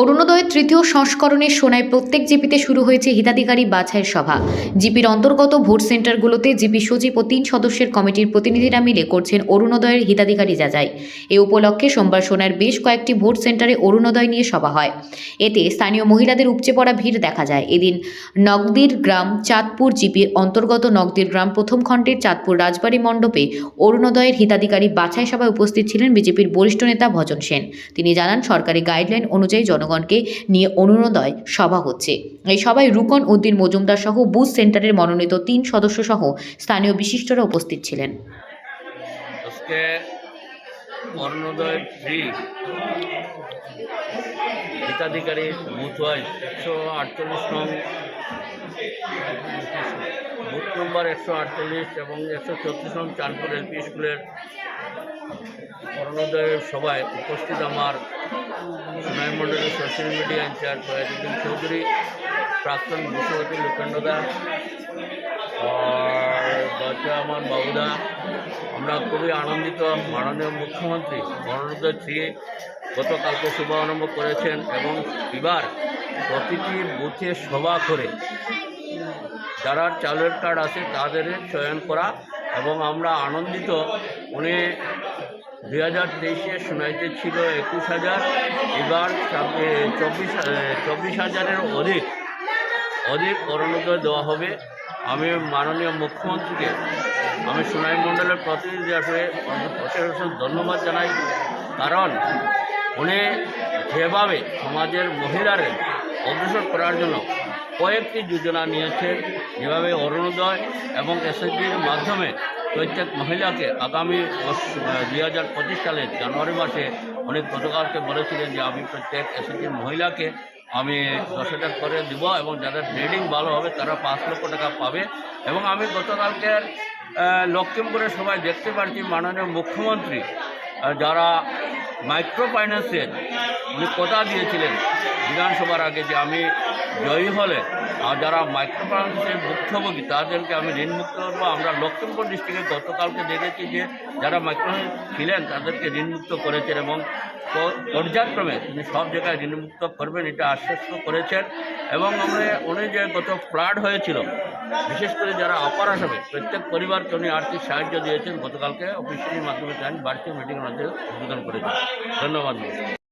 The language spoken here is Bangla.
অরুণোদয়ের তৃতীয় সংস্করণের সোনায় প্রত্যেক জিপিতে শুরু হয়েছে হিতাধিকারী বাছাইয়ের সভা। জিপির অন্তর্গত ভোট সেন্টারগুলোতে জিপি সচিব ও তিন সদস্যের কমিটির প্রতিনিধিরা মিলে করছেন অরুণোদয়ের হিতাধিকারী যাচাই। এ উপলক্ষে সোমবার সোনার বেশ কয়েকটি ভোট সেন্টারে অরুণোদয় নিয়ে সভা হয়। এতে স্থানীয় মহিলাদের উপচে পড়া ভিড় দেখা যায়। এদিন নগদির গ্রাম চাঁদপুর জিপির অন্তর্গত নগদির গ্রাম প্রথম খণ্ডের চাঁদপুর রাজবাড়ি মণ্ডপে অরুণোদয়ের হিতাধিকারী বাছাই সভায় উপস্থিত ছিলেন বিজেপির বরিষ্ঠ নেতা ভজন সেন। তিনি জানান, সরকারি গাইডলাইন অনুযায়ী জনগণকে নিয়ে অরুণোদয় সভা হচ্ছে। এই সভায় রুকন উদ্দিন মজুমদার সহ বুথ সেন্টারের মনোনীত তিন সদস্য সহ স্থানীয় বিশিষ্টরা উপস্থিত ছিলেন। হিতাধিকারী একশো আটচল্লিশ নং বুথ নম্বর একশো আটচল্লিশ এবং একশো চৌত্রিশ নং চাঁদপুর এলপি স্কুলের অরুণোদয়ের সভায় উপস্থিত আমার সোনাই মণ্ডলের social media in-charge Fayazuddin Chowdhury, প্রাক্তন বিশ্বপতি লোকেন্দ্রদা বাচ্চা আমার বাবুদা। আমরা খুবই আনন্দিত, মাননীয় মুখ্যমন্ত্রী অরুণোদয় থ্রি গতকালকে শুভারম্ভ করেছেন এবং এবার প্রতিটি বুথে সভা করে যারা চালের কার্ড আছে তাদের চয়ন করা এবং আমরা আনন্দিত। উনি দুই হাজার তেইশে শোনাইতে ছিল একুশ হাজার, এবার চব্বিশ চব্বিশ হাজারের অধিক অধিক অরুণোদয় দেওয়া হবে। আমি মাননীয় মুখ্যমন্ত্রীকে, আমি সোনাই মণ্ডলের প্রতিনিধি অশেষ অশেষ ধন্যবাদ জানাই, কারণ উনি যেভাবে সমাজের মহিলাদের অগ্রসর করার জন্য কয়েকটি যোজনা নিয়েছেন, যেভাবে অরুণোদয় এবং এসএসজির মাধ্যমে প্রত্যেক মহিলাকে আগামী দুই হাজার পঁচিশ সালের জানুয়ারি মাসে উনি গতকালকে বলেছিলেন যে আমি প্রত্যেক এসএসজির মহিলাকে আমি দশ হাজার করে দিব এবং যাদের গ্রেডিং ভালো হবে তারা পাঁচ লক্ষ টাকা পাবে। এবং আমি গতকালকের আহ, লক্ষ্মীমপুরে সবাই দেখতে পাচ্ছি মাননীয় মুখ্যমন্ত্রী যারা মাইক্রো ফাইন্যান্সের উনি কথা দিয়েছিলেন বিধানসভার আগে যে আমি জয়ী হলে আর যারা মাইক্রো ফাইন্যান্সের ভুক্তভোগী তাদেরকে আমি ঋণমুক্ত করব। আমরা লক্ষ্মীমপুর ডিস্ট্রিক্টে গতকালকে দেখেছি যে যারা মাইক্রো ছিলেন, তাদেরকে ঋণমুক্ত করেছেন এবং পর্যায়ক্রমে তিনি সব জায়গায় ঋণমুক্ত করবেন, এটা আশ্বস্ত করেছেন। এবং আমরা উনি যে গত ফ্লাড হয়েছিল। বিশেষ করে যারা অপার আসামে, প্রত্যেক পরিবারকে উনি আর্থিক সাহায্য দিয়েছেন। গতকালকে অফিসির মাধ্যমে আমি বার্ষিক মিটিংয়ের মধ্যে উদ্বোধন করেছেন। ধন্যবাদ।